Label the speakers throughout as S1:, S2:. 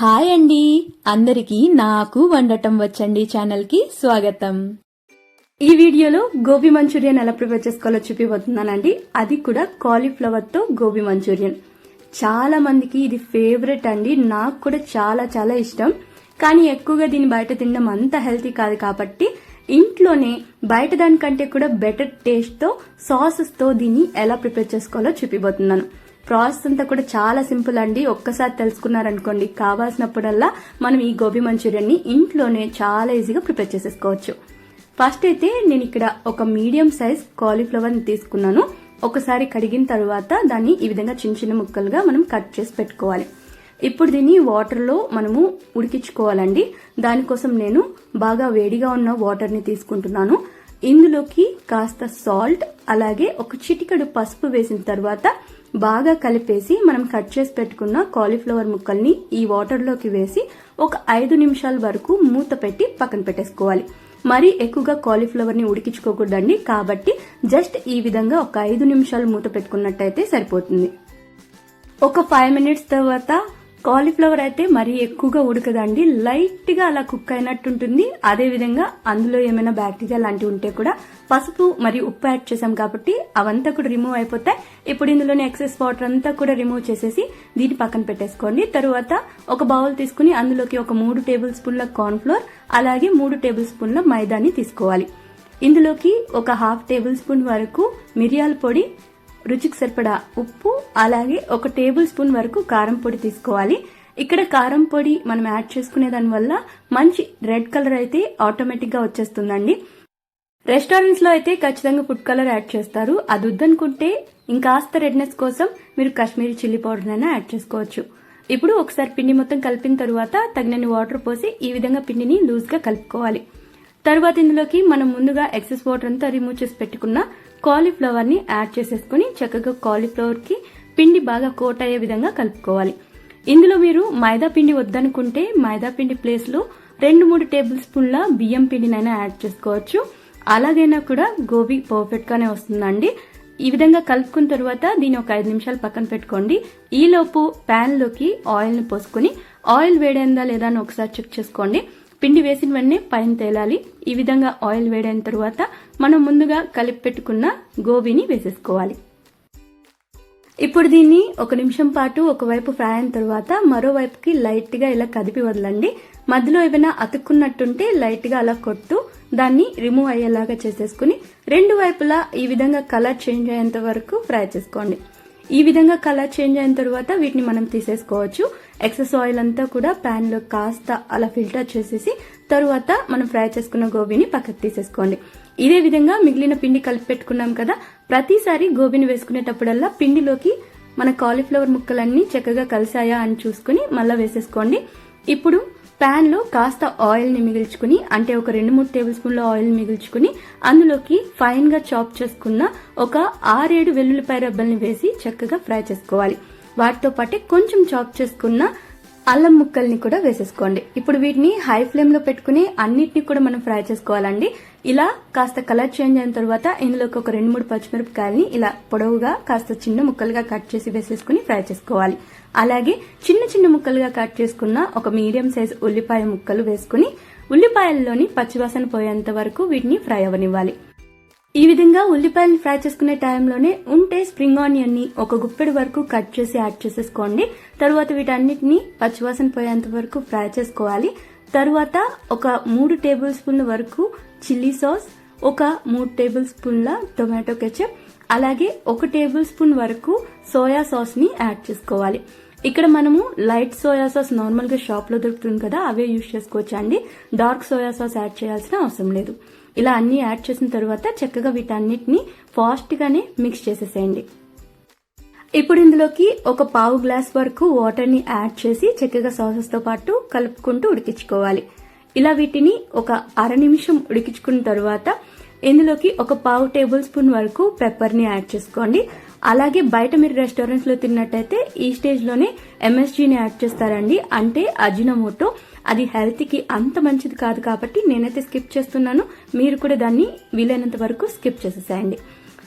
S1: Hi అండి. అందరికీ నాకు వండటం వచ్చండి ఛానల్కి స్వాగతం.
S2: ఈ వీడియోలో గోబీ మంచూరియన్ ఎలా ప్రిపేర్ చేసుకోవాలో చూపిపోతున్నానండి అది కూడా కాలీఫ్లవర్తో గోబీ మంచూరియన్. చాలా మందికి ఇది ఫేవరెట్ అండి. నాకు కూడా చాలా చాలా ఇష్టం. కానీ ఎక్కువగా దీన్ని బయట తినడం అంత హెల్తీ కాదు కాబట్టి ఇంట్లోనే బయట దానికంటే కూడా బెటర్ టేస్ట్తో సాసెస్తో దీన్ని ఎలా ప్రిపేర్ చేసుకోవాలో చూపిపోతున్నాను ప్రాసెస్ అంతా కూడా చాలా సింపుల్ అండి. ఒక్కసారి తెలుసుకున్నారనుకోండి కావాల్సినప్పుడల్లా మనం ఈ గోబీ మంచూరియాన్ని ఇంట్లోనే చాలా ఈజీగా ప్రిపేర్ చేసేసుకోవచ్చు. ఫస్ట్ అయితే నేను ఇక్కడ ఒక మీడియం సైజ్ కాలీఫ్లవర్ని తీసుకున్నాను. ఒకసారి కడిగిన తర్వాత దాన్ని ఈ విధంగా చిన్న చిన్న ముక్కలుగా మనం కట్ చేసి పెట్టుకోవాలి. ఇప్పుడు దీన్ని వాటర్లో మనము ఉడికించుకోవాలండి. దానికోసం నేను బాగా వేడిగా ఉన్న వాటర్ని తీసుకుంటున్నాను. ఇందులోకి కాస్త సాల్ట్ అలాగే ఒక చిటికెడు పసుపు వేసిన తర్వాత బాగా కలిపేసి మనం కట్ చేసి పెట్టుకున్న కాలీఫ్లవర్ ముక్కల్ని ఈ వాటర్లోకి వేసి ఒక ఐదు నిమిషాల వరకు మూత పెట్టి పక్కన పెట్టేసుకోవాలి. మరీ ఎక్కువగా కాలీఫ్లవర్ని ఉడికించుకోకూడదండి కాబట్టి జస్ట్ ఈ విధంగా ఒక ఐదు నిమిషాలు మూత పెట్టుకున్నట్టయితే సరిపోతుంది. ఒక ఫైవ్ మినిట్స్ తర్వాత కాలీఫ్లవర్ అయితే మరీ ఎక్కువగా ఉడకదండి. లైట్గా అలా కుక్ అయినట్టు ఉంటుంది అదే విధంగా అందులో ఏమైనా బ్యాక్టీరియా లాంటివి ఉంటే కూడా పసుపు మరియు ఉప్పు యాడ్ చేసాం కాబట్టి అవంతా కూడా రిమూవ్ అయిపోతాయి. ఇప్పుడు ఇందులోని ఎక్సెస్ వాటర్ అంతా కూడా రిమూవ్ చేసేసి దీన్ని పక్కన పెట్టేసుకోండి. తరువాత ఒక బౌల్ తీసుకుని అందులోకి ఒక మూడు టేబుల్ స్పూన్ల కార్న్ ఫ్లోర్ అలాగే మూడు టేబుల్ స్పూన్ల మైదాని తీసుకోవాలి. ఇందులోకి ఒక హాఫ్ టేబుల్ స్పూన్ వరకు మిరియాల పొడి రుచికి సరిపడా ఉప్పు అలాగే ఒక టేబుల్ స్పూన్ వరకు కారం పొడి తీసుకోవాలి. ఇక్కడ కారం పొడి మనం యాడ్ చేసుకునే దానివల్ల మంచి రెడ్ కలర్ అయితే ఆటోమేటిక్గా వచ్చేస్తుందండి. రెస్టారెంట్స్లో అయితే ఖచ్చితంగా ఫుడ్ కలర్ యాడ్ చేస్తారు. అది వద్దనుకుంటే ఇంకాస్త రెడ్నెస్ కోసం మీరు కాశ్మీరీ చిల్లీ పౌడర్ అయినా యాడ్ చేసుకోవచ్చు. ఇప్పుడు ఒకసారి పిండి మొత్తం కలిపిన తరువాత తగినన్ని వాటర్ పోసి ఈ విధంగా పిండిని లూజ్గా కలుపుకోవాలి. తర్వాత ఇందులోకి మనం ముందుగా ఎక్సెస్ వాటర్ అంతా రిమూవ్ చేసి పెట్టుకున్న కాలీఫ్లవర్ని యాడ్ చేసేసుకుని చక్కగా కాలీఫ్లవర్కి పిండి బాగా కోట్ అయ్యే విధంగా కలుపుకోవాలి. ఇందులో మీరు మైదా పిండి వద్దనుకుంటే మైదా పిండి ప్లేస్లో రెండు మూడు టేబుల్ స్పూన్ల బియ్యం పిండినైనా యాడ్ చేసుకోవచ్చు. అలాగైనా కూడా గోబీ పర్ఫెక్ట్ గానే వస్తుందండి. ఈ విధంగా కలుపుకున్న తర్వాత దీన్ని ఒక ఐదు నిమిషాలు పక్కన పెట్టుకోండి. ఈలోపు ప్యాన్లోకి ఆయిల్ని పోసుకుని ఆయిల్ వేడైందా లేదా అని ఒకసారి చెక్ చేసుకోండి. పిండి వేసిన వెంటనే పైన తేలాలి. ఈ విధంగా ఆయిల్ వేడైన తర్వాత మనం ముందుగా కలిపి పెట్టుకున్న గోబీని వేసేసుకోవాలి. ఇప్పుడు దీన్ని ఒక నిమిషం పాటు ఒకవైపు ఫ్రై అయిన తర్వాత మరోవైపుకి లైట్గా ఇలా కదిపి వదలండి. మధ్యలో ఏమైనా అతుక్కున్నట్టుంటే లైట్గా అలా కొట్టు దాన్ని రిమూవ్ అయ్యేలాగా చేసేసుకుని రెండు వైపులా ఈ విధంగా కలర్ చేంజ్ అయ్యేంత వరకు ఫ్రై చేసుకోండి. ఈ విధంగా కలర్ చేంజ్ అయిన తర్వాత వీటిని మనం తీసేసుకోవచ్చు. ఎక్సెస్ ఆయిల్ అంతా కూడా ప్యాన్లో కాస్త అలా ఫిల్టర్ చేసేసి తరువాత మనం ఫ్రై చేసుకున్న గోబీని పక్కకు తీసేసుకోండి. ఇదే విధంగా మిగిలిన పిండి కలిపి పెట్టుకున్నాం కదా ప్రతిసారి గోబీని వేసుకునేటప్పుడల్లా పిండిలోకి మన కాలీఫ్లవర్ ముక్కలన్నీ చక్కగా కలిసాయా అని చూసుకుని మళ్ళీ వేసేసుకోండి. ఇప్పుడు ప్యాన్లో కాస్త ఆయిల్ని మిగిల్చుకుని అంటే ఒక రెండు మూడు టేబుల్ స్పూన్ల ఆయిల్ మిగిల్చుకుని అందులోకి ఫైన్గా చాప్ చేసుకున్న ఒక ఆరేడు వెల్లుల్లిపాయ రబ్బల్ని వేసి చక్కగా ఫ్రై చేసుకోవాలి. వాటితో పాటే కొంచెం చాప్ చేసుకున్న అల్లం ముక్కల్ని కూడా వేసేసుకోండి. ఇప్పుడు వీటిని హై ఫ్లేమ్లో పెట్టుకుని అన్నిటిని కూడా మనం ఫ్రై చేసుకోవాలండి. ఇలా కాస్త కలర్ చేంజ్ అయిన తర్వాత ఇందులోకి ఒక రెండు మూడు పచ్చిమిరపకాయలని ఇలా పొడవుగా కాస్త చిన్న ముక్కలుగా కట్ చేసి వేసేసుకుని ఫ్రై చేసుకోవాలి. అలాగే చిన్న చిన్న ముక్కలుగా కట్ చేసుకున్న ఒక మీడియం సైజ్ ఉల్లిపాయ ముక్కలు వేసుకుని ఉల్లిపాయల్లోని పచ్చివాసన పోయేంత వరకు వీటిని ఫ్రై అవనివ్వాలి ఈ విధంగా ఉల్లిపాయలు ఫ్రై చేసుకునే టైంలోనే ఉంటే స్ప్రింగ్ ఆనియన్ని ఒక గుప్పెడు వరకు కట్ చేసి యాడ్ చేసేసుకోండి. తర్వాత వీటన్నిటిని పచ్చివాసన పోయేంత వరకు ఫ్రై చేసుకోవాలి. తరువాత ఒక మూడు టేబుల్ స్పూన్ల వరకు చిల్లీ సాస్ ఒక మూడు టేబుల్ స్పూన్ల టొమాటో కెచప్ అలాగే ఒక టేబుల్ స్పూన్ వరకు సోయా సాస్ని యాడ్ చేసుకోవాలి. ఇక్కడ మనము లైట్ సోయా సాస్ నార్మల్గా షాప్లో దొరుకుతుంది కదా అవే యూజ్ చేసుకోవచ్చు అండి డార్క్ సోయా సాస్ యాడ్ చేయాల్సిన అవసరం లేదు. ఇలా అన్ని యాడ్ చేసిన తర్వాత చక్కగా వీటన్నిటిని ఫాస్ట్ గానే మిక్స్ చేసేసేయండి. ఇప్పుడు ఇందులోకి ఒక పావు గ్లాస్ వరకు వాటర్ని యాడ్ చేసి చక్కగా సాసెస్తో పాటు కలుపుకుంటూ ఉడికించుకోవాలి. ఇలా వీటిని ఒక అర నిమిషం ఉడికించుకున్న తర్వాత ఇందులోకి ఒక పావు టేబుల్ స్పూన్ వరకు పెప్పర్ని యాడ్ చేసుకోండి. అలాగే బయట మీరు రెస్టారెంట్స్లో తిన్నట్టయితే ఈ స్టేజ్లోనే ఎంఎస్జీని యాడ్ చేస్తారండి. అంటే అజినమోటో. అది హెల్త్కి అంత మంచిది కాదు కాబట్టి నేనైతే స్కిప్ చేస్తున్నాను. మీరు కూడా దాన్ని వీలైనంత వరకు స్కిప్ చేసేసేయండి.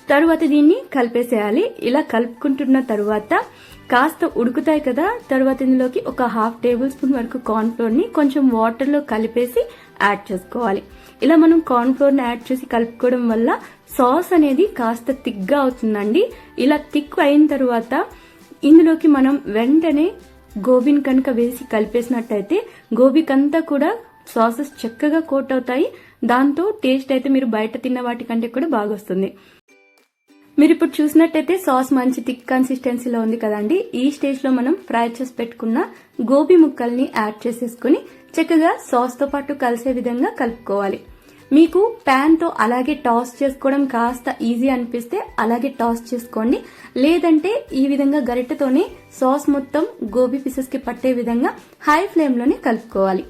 S2: తరువాత దీన్ని కలిపేసేయాలి. ఇలా కలుపుకుంటున్న తరువాత కాస్త ఉడుకుతాయి కదా తర్వాత ఇందులోకి ఒక హాఫ్ టేబుల్ స్పూన్ వరకు కార్న్ ఫ్లోర్ని కొంచెం వాటర్లో కలిపేసి యాడ్ చేసుకోవాలి. ఇలా మనం కార్న్ ఫ్లోర్ని యాడ్ చేసి కలుపుకోవడం వల్ల సాస్ అనేది కాస్త థిక్గా అవుతుందండి. ఇలా థిక్ అయిన తర్వాత ఇందులోకి మనం వెంటనే గోబీని కనుక వేసి కలిపేసినట్టయితే గోబీకంతా కూడా సాసెస్ చక్కగా కోట్ అవుతాయి. దాంతో టేస్ట్ అయితే మీరు బయట తిన్న వాటికంటే కూడా బాగా వస్తుంది మీరు ఇప్పుడు చూసినట్టయితే సాస్ మంచి థిక్ కన్సిస్టెన్సీలో ఉంది కదండి. ఈ స్టేజ్లో మనం ఫ్రై చేసి పెట్టుకున్న గోబీ ముక్కల్ని యాడ్ చేసేసుకుని చక్కగా సాస్తో పాటు కలిసే విధంగా కలుపుకోవాలి. మీకు ప్యాన్తో అలాగే టాస్ చేసుకోవడం కాస్త ఈజీ అనిపిస్తే అలాగే టాస్ చేసుకోండి. లేదంటే ఈ విధంగా గరిటెతోనే సాస్ మొత్తం గోబీ పీసెస్కి పట్టే విధంగా హై ఫ్లేమ్లోనే కలుపుకోవాలి.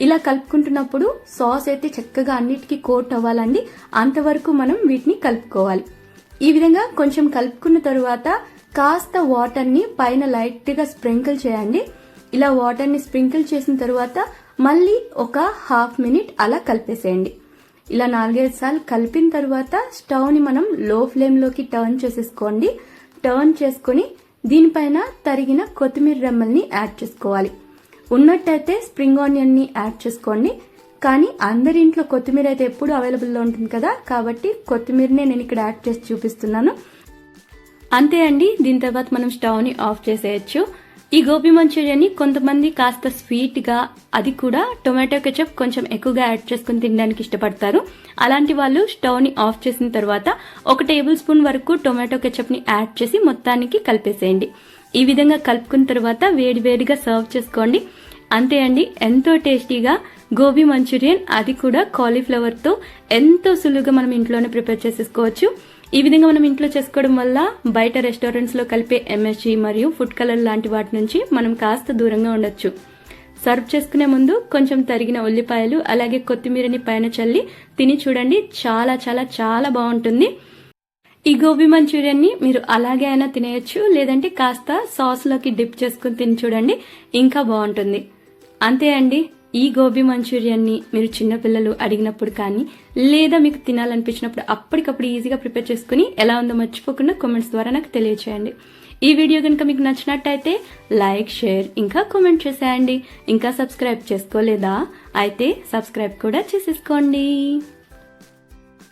S2: ఇలా కలుపుకుంటున్నప్పుడు సాస్ అయితే చక్కగా అన్నిటికీ కోట్ అవ్వాలండి. అంతవరకు మనం వీటిని కలుపుకోవాలి. ఈ విధంగా కొంచెం కలుపుకున్న తరువాత కాస్త వాటర్ని పైన లైట్గా స్ప్రింకిల్ చేయండి. ఇలా వాటర్ని స్ప్రింకిల్ చేసిన తరువాత మళ్ళీ ఒక హాఫ్ మినిట్ అలా కలిపేసేయండి. ఇలా నాలుగైదు సార్లు కలిపిన తర్వాత స్టవ్ని మనం లో ఫ్లేమ్లోకి టర్న్ చేసేసుకోండి. టర్న్ చేసుకొని దీనిపైన తరిగిన కొత్తిమీర రెమ్మల్ని యాడ్ చేసుకోవాలి. ఉన్నట్టయితే స్ప్రింగ్ ఆనియన్ని యాడ్ చేసుకోండి. కానీ అందరి ఇంట్లో కొత్తిమీర అయితే ఎప్పుడు అవైలబుల్లో ఉంటుంది కదా? కాబట్టి కొత్తిమీరనే నేను ఇక్కడ యాడ్ చేసి చూపిస్తున్నాను. అంతే అండి దీని తర్వాత మనం స్టవ్ని ఆఫ్ చేసేయచ్చు. ఈ గోబీ మంచూరియాని కొంతమంది కాస్త స్వీట్గా అది కూడా టొమాటో కెచప్ కొంచెం ఎక్కువగా యాడ్ చేసుకుని తినడానికి ఇష్టపడతారు. అలాంటి వాళ్ళు స్టవ్ని ఆఫ్ చేసిన తర్వాత ఒక టేబుల్ స్పూన్ వరకు టొమాటో కెచప్ని యాడ్ చేసి మొత్తానికి కలిపేసేయండి. ఈ విధంగా కలుపుకున్న తర్వాత వేడి వేడిగా సర్వ్ చేసుకోండి. అంతే అండి ఎంతో టేస్టీగా గోబీ మంచూరియన్ అది కూడా కాలీఫ్లవర్తో ఎంతో సులువుగా మనం ఇంట్లోనే ప్రిపేర్ చేసేసుకోవచ్చు. ఈ విధంగా మనం ఇంట్లో చేసుకోవడం వల్ల బయట రెస్టారెంట్స్లో కలిపే ఎంఎస్జీ మరియు ఫుడ్ కలర్ లాంటి వాటి నుంచి మనం కాస్త దూరంగా ఉండొచ్చు. సర్వ్ చేసుకునే ముందు కొంచెం తరిగిన ఉల్లిపాయలు అలాగే కొత్తిమీరని పైన చల్లి తిని చూడండి చాలా చాలా చాలా బాగుంటుంది. ఈ గోబీ మంచూరియన్ని మీరు అలాగే అయినా తినేయచ్చు లేదంటే కాస్త సాస్లోకి డిప్ చేసుకుని తిని చూడండి ఇంకా బాగుంటుంది. అంతే అండి ఈ గోబీ మంచూరియాన్ని మీరు చిన్నపిల్లలు అడిగినప్పుడు కానీ లేదా మీకు తినాలనిపించినప్పుడు అప్పటికప్పుడు ఈజీగా ప్రిపేర్ చేసుకుని ఎలా ఉందో మర్చిపోకుండా కామెంట్స్ ద్వారా నాకు తెలియచేయండి. ఈ వీడియో కనుక మీకు నచ్చినట్టయితే లైక్ షేర్ ఇంకా కామెంట్ చేసేయండి. ఇంకా సబ్స్క్రైబ్ చేసుకోలేదా? అయితే సబ్స్క్రైబ్ కూడా చేసేసుకోండి.